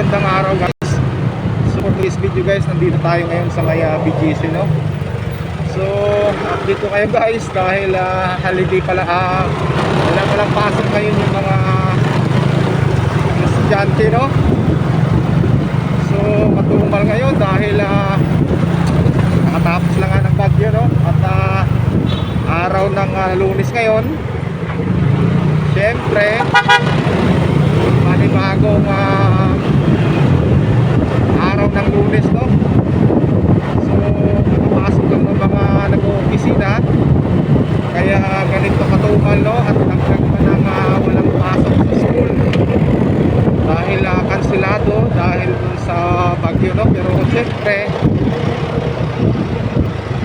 Magandang araw guys. So for today's video guys, nandito tayo ngayon sa may uh, BGC no. So update ko kayo guys dahil ah, holiday pala ah, wala palang pasok ngayon yung mga estudyante no. So matumal ngayon dahil ah, nakatapos lang nga ng bagyo no at ah, araw ng ah, lunes ngayon. Siyempre, panibagong ah, araw ng lunes no so nakapasok lang ng mga nag-opisina kaya ganito katumal no at hanggang pa nang ah, walang pasok sa school dahil uh, kansilado dahil dun sa bagyo no pero siyempre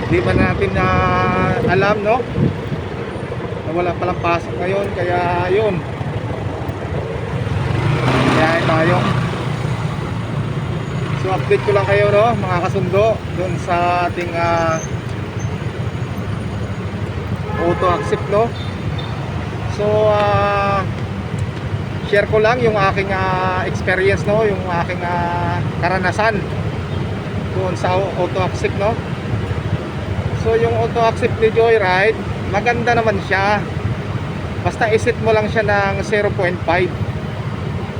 di man natin na alam no na wala palang pasok ngayon kaya yun kaya tayo So update ko lang kayo no mga kasundo doon sa ating ah, auto accept no. So ah, share ko lang yung aking ah, experience no, yung aking ah, karanasan doon sa auto accept no. So yung auto accept ni Joyride, maganda naman siya. Basta iset mo lang siya ng 0.5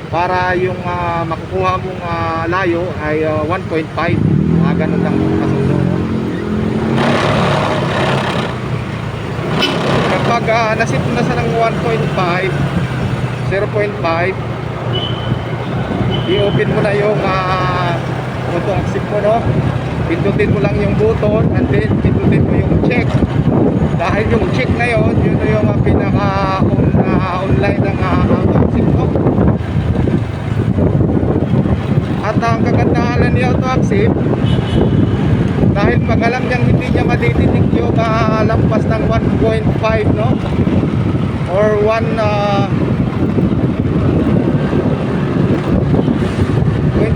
para yung ah, makukuha mong ah, layo ay ah, 1.5 mga ganun lang kapag uh, nasit mo na sa ng 1.5 0.5 i-open mo na yung uh, auto accept mo no? Pindutin mo lang yung button and then pindutin mo yung check. Dahil yung check ngayon yun na yung uh, pinaka ah, online ng uh, auto accept at ang kagandahan ni auto accept dahil pag alam niyang hindi niya madidetect yung uh, lampas ng 1.5 no? Or 1 uh,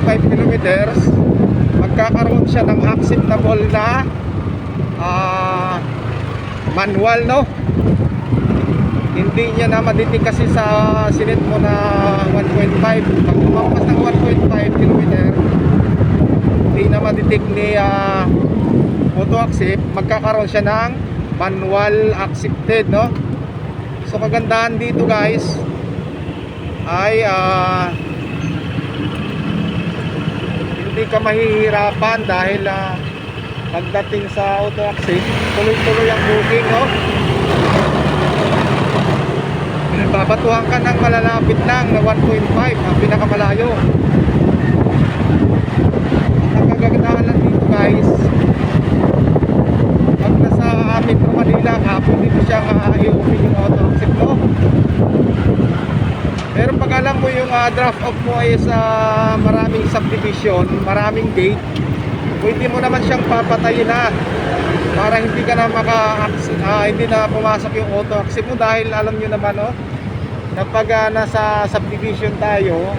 0.5 kilometers. Magkakaroon siya ng acceptable na ah, manual no hindi niya na madetect kasi sa sinet mo na 1.5 pag lumampas ng 1.5 kilometer hindi na madetect ni uh, auto accept magkakaroon siya ng manual accepted no? So kagandahan dito guys ay ah, hindi ka mahihirapan dahil ah, pagdating sa auto accept tuloy-tuloy ang booking no babatuhan ka ng malalapit lang na 1.5 ang pinakamalayo. Ang dito guys pag nasa Metro Manila hapon dito siya uh, i-open yung auto accept mo. Pero pag alam mo yung ah, draft off mo ay sa maraming subdivision maraming gate pwede mo naman siyang papatayin na para hindi ka na maka ah, hindi na pumasok yung auto accept mo dahil alam nyo naman oh kapag ah, nasa subdivision tayo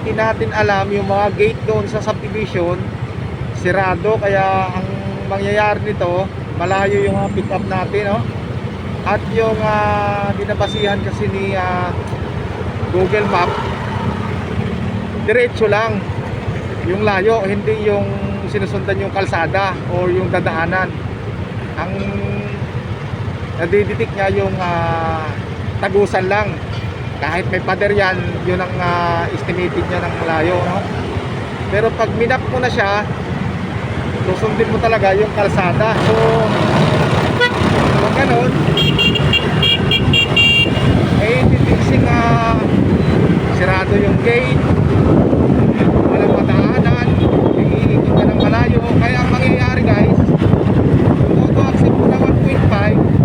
hindi natin alam yung mga gate doon sa subdivision sirado kaya ang mangyayari nito malayo yung mga pick up natin no? at yung uh, dinabasihan kasi ni ah, Google Map diretso lang yung layo hindi yung sinusundan yung kalsada o yung dadaanan ang nadiditik niya yung ah, tagusan lang. Kahit may pader yan yun ang ah, estimated niya ng layo no? pero pag minap mo na siya susundin mo talaga yung kalsada. So pag ganun. Eh titising uh, sirado yung gate. Walang madaanan iikot ka ng malayo. Kaya ang mangyayari guys kung auto accept mo na 1.5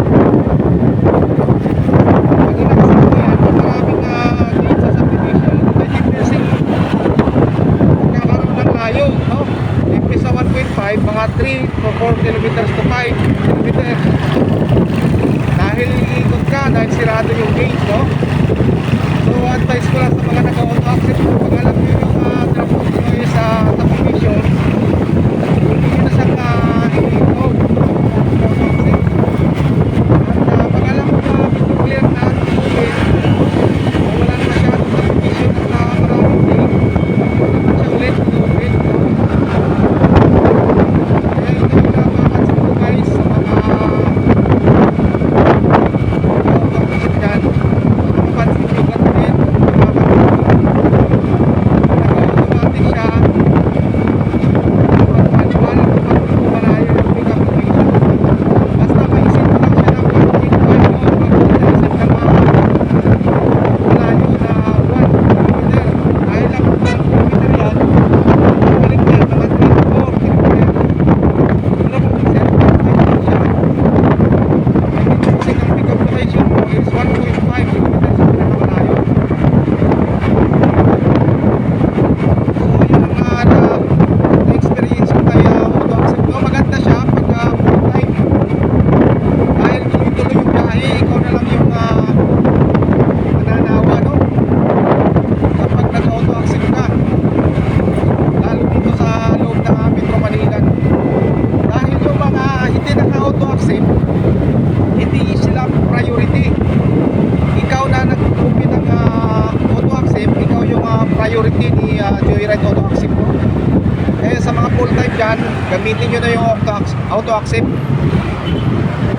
gamitin nyo na yung auto, Acc- auto accept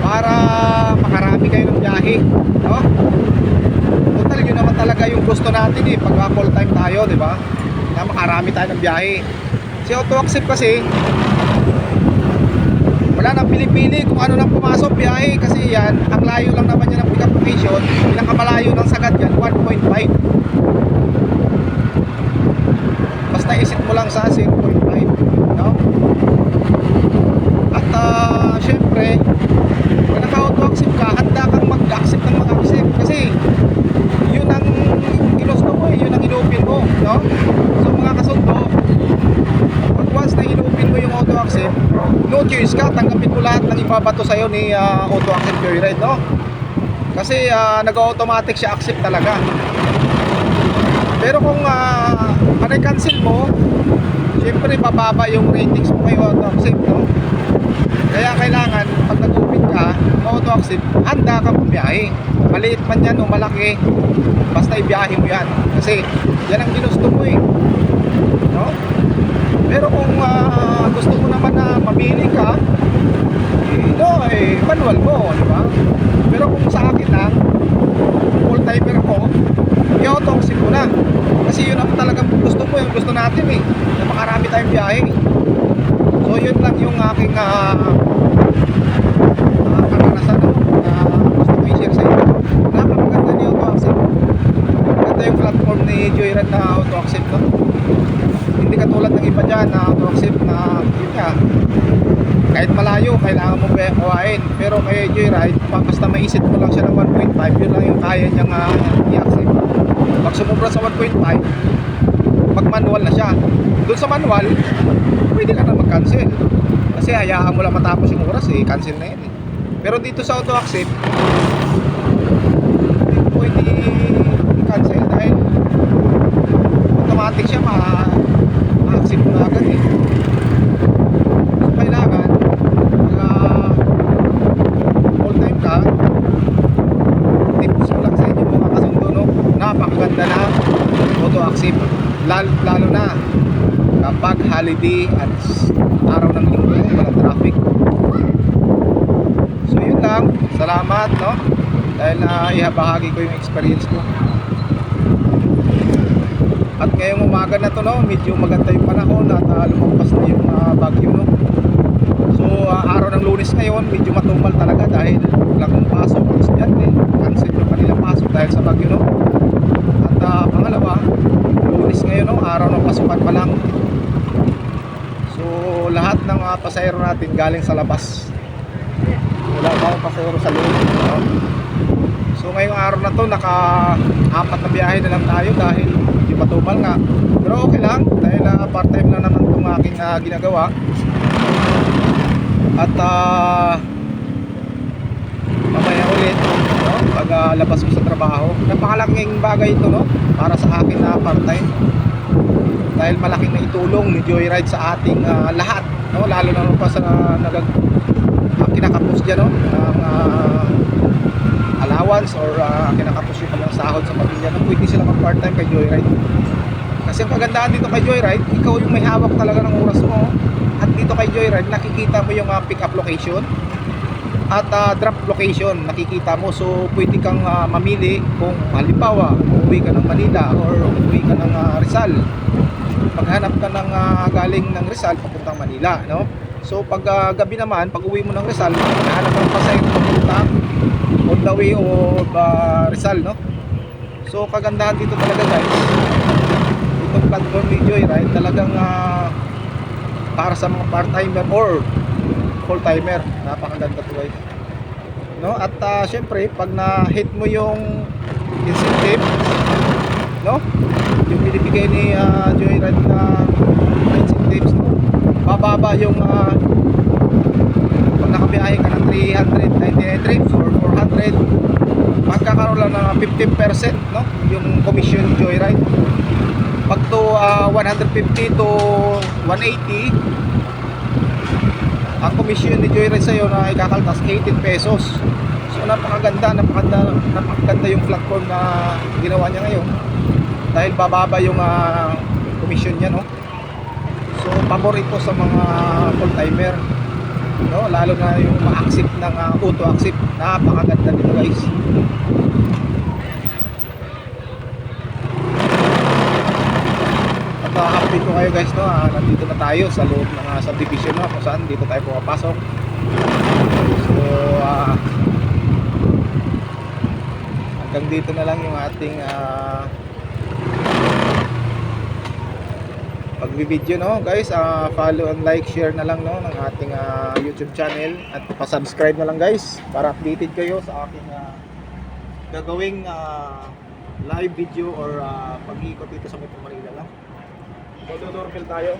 para makarami kayo ng biyahe. No? Total, yun naman talaga yung gusto natin eh, pag full time tayo, di ba? Na makarami tayo ng biyahe. Si auto accept kasi, wala nang pili-pili kung ano nang pumasok biyahe kasi yan, ang layo lang naman yan ng pick up location, pinakamalayo ng sagad yan, 1.5. Basta isip mo lang sa 0.5, no? At ah, syempre, kung naka-auto-accept ka, handa kang mag-accept ng mag-accept kasi yun ang ginusto mo, eh, yun ang inupin mo, no? So mga kasundo, pag once na inupin mo yung auto-accept, no choice ka, tanggapin mo lahat ng ibabato sa'yo ni ah, auto-accept joyride, no? Kasi ah, nag-automatic siya accept talaga. Pero kung uh, cancel mo, syempre bababa yung ratings mo kay auto-accept, no? Kaya kailangan, pag nag-open ka, auto-accept, handa ka bumiyahe. Maliit man yan o malaki, basta ibiyahe mo yan. Kasi yan ang ginusto mo eh. No? Pero kung ah, gusto mo naman na mamili ka, eh, no, eh, manual mo, di ba? Pero kung sa akin lang, full timer ko, i-auto-accept ko na. Kasi yun ang talagang gusto mo, yung gusto natin eh, na makarami tayong biyahe. So yun lang yung aking ah, ah, karanasan no, na gusto ko i-share sa inyo. Napakaganda ni auto-accept. Ganda yung platform ni Joyride na auto-accept no? Hindi katulad ng iba dyan na auto-accept na yun nga, kahit malayo, kailangan mo kuhain. Pero kay Joyride, pag basta maisit mo lang siya ng 1.5, yun lang yung kaya niyang ah, i-accept. Pag sumubra sa 1.5, pag manual na siya. Doon sa manual, pwede ka na mag-cancel. Kasi hayaan mo lang matapos yung oras eh, cancel na yan eh. Pero dito sa auto accept, hindi pwede i-cancel dahil automatic siya ma- ma-accept mo agad eh. So kailangan, pag ah, full time ka, tips ko lang sa inyo mga kasundo no, napakaganda na. Auto accept lalo, lalo na kapag holiday at araw ng linggo walang traffic. So yun lang. Salamat no? Dahil na ihabahagi ko yung experience ko at ngayong umaga na to no medyo maganda yung panahon at uh, lumagpas na yung ah, bagyo no. So ah, araw ng lunes ngayon medyo matumal talaga dahil walang kong pasok ang estudyante. Cancel yung kanilang pasok dahil sa bagyo no. At ah, pangalawa lunes ngayon no araw ng pasukan pa lang. So lahat ng mga pasahero natin galing sa labas. Wala tayong pasahero sa loob? No? so ngayong araw na to naka apat na biyahe na lang tayo dahil di matumal nga. Pero okay lang dahil ah, part time lang naman itong aking ah, ginagawa. At ah mamaya ulit no? pag ah, labas ko sa trabaho. Napakalaking bagay ito no para sa akin na part time dahil malaking na itulong ni Joyride sa ating ah, lahat no lalo na pa sa nagag uh, kinakapos dyan no ng ah, allowance or ah, kinakapos yung kanilang sahod sa pamilya no pwede sila mag part time kay Joyride. Kasi ang kagandahan dito kay Joyride ikaw yung may hawak talaga ng oras mo. At dito kay Joyride nakikita mo yung ah, pick up location at ah, drop location nakikita mo. So pwede kang ah, mamili kung halimbawa uuwi ka ng Manila or uuwi ka ng ah, Rizal. Maghanap ka ng ah, galing ng Rizal papuntang Manila no? So pag ah, gabi naman pag uwi mo ng Rizal maghanap ka ng pasahero papunta on the way o ah, Rizal no? So kagandahan dito talaga guys. Itong platform ni Joyride talagang ah, para sa mga part-timer or full-timer. Napakaganda to guys. No? At ah, syempre pag na-hit mo yung incentive no? Yung binibigay ni ah, Joyride na incentives no? Bababa yung ah, pag nakabiyahe ka ng 399 trips or 400 magkakaroon lang ng 15% no? Yung commission Joyride. Pag to ah, 150 to 180 ang commission ni Joyride sa'yo na ikakaltas 18 pesos. So napakaganda napakaganda napakaganda yung platform na ginawa niya ngayon. Dahil bababa yung ah, commission niya no? So paborito sa mga full timer no lalo na yung ma-accept ng ah, auto accept napakaganda nito guys. At uh, update ko kayo guys no ah, nandito na tayo sa loob ng ah, subdivision no kung saan dito tayo pumapasok. So ah hanggang dito na lang yung ating ah pagbibideo no guys ah, follow and like share na lang no ng ating ah, YouTube channel at pa-subscribe na lang guys para updated kayo sa aking ah, gagawing ah, live video or ah, pag-iikot dito sa Metro Manila lang. Doorbell tayo.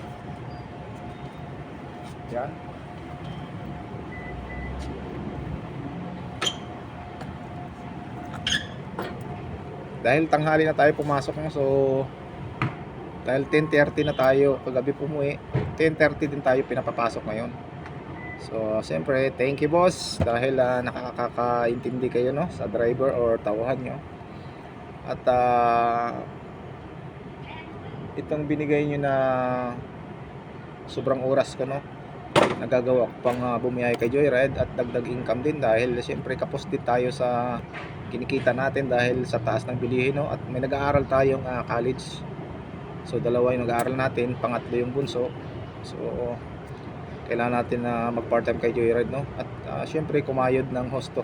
Yan. Dahil tanghali na tayo pumasok no, so dahil 10.30 na tayo kagabi pumuwi 10.30 din tayo pinapapasok ngayon. So siyempre thank you boss dahil uh, nakakakaintindi kayo no sa driver or tawahan nyo. At ah, itong binigay nyo na sobrang oras ko no nagagawa pang uh, bumiyahe kay Joyride at dagdag income din dahil siyempre kapos din tayo sa kinikita natin dahil sa taas ng bilihin no at may nag-aaral tayong ah, college So dalawa yung nag-aaral natin, pangatlo yung bunso. So kailangan natin na mag part-time kay Joyride no. At ah, syempre kumayod ng hosto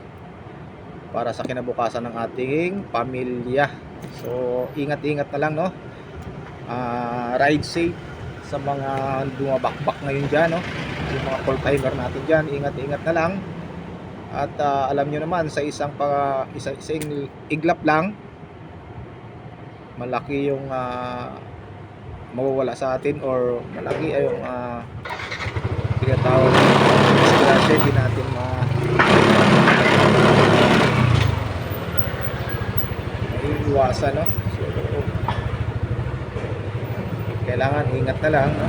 para sa kinabukasan ng ating pamilya. So ingat-ingat na lang no. Ah, ride safe sa mga bumabakbak ngayon diyan no. Yung mga full timer natin diyan, ingat-ingat na lang. At ah, alam nyo naman sa isang pa isa, isang iglap lang malaki yung ah, mawawala sa atin or malaki ay yung uh, tinatawag na disgrasya hindi natin ma maiiwasan no so kailangan ingat na lang no?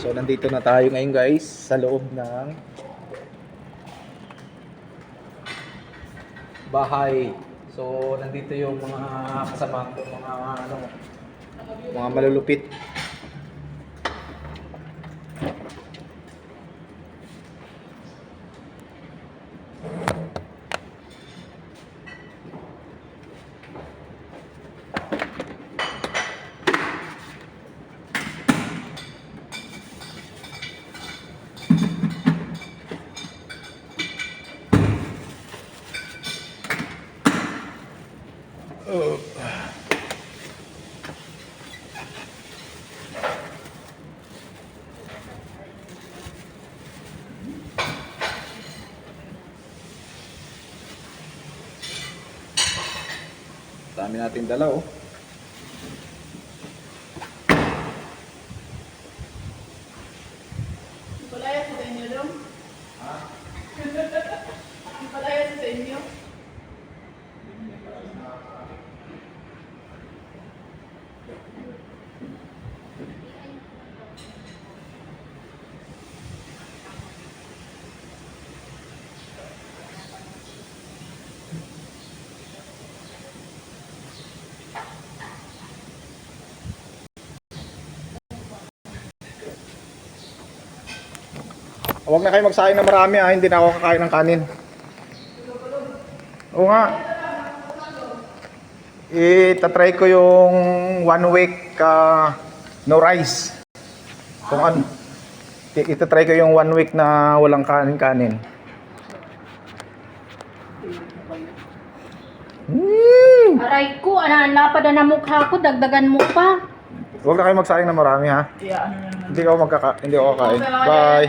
so nandito na tayo ngayon guys sa loob ng bahay So, nandito yung mga kasama ko, mga ano, mga malulupit. Dami natin dala oh. Palaya sa inyo dong? Ha? Palaya sa inyo? Huwag na kayo magsayang na marami ah, hindi na ako kakain ng kanin. Oo nga. Itatry ko yung one week ah, no rice. Kung ano. Itatry ko yung one week na walang kanin-kanin. Mm. Aray ko, ana napad na mukha ko, dagdagan mo pa. Huwag na kayo magsayang na marami ha. Yeah, ano. Hindi ako magkaka hindi ako kakain. Bye.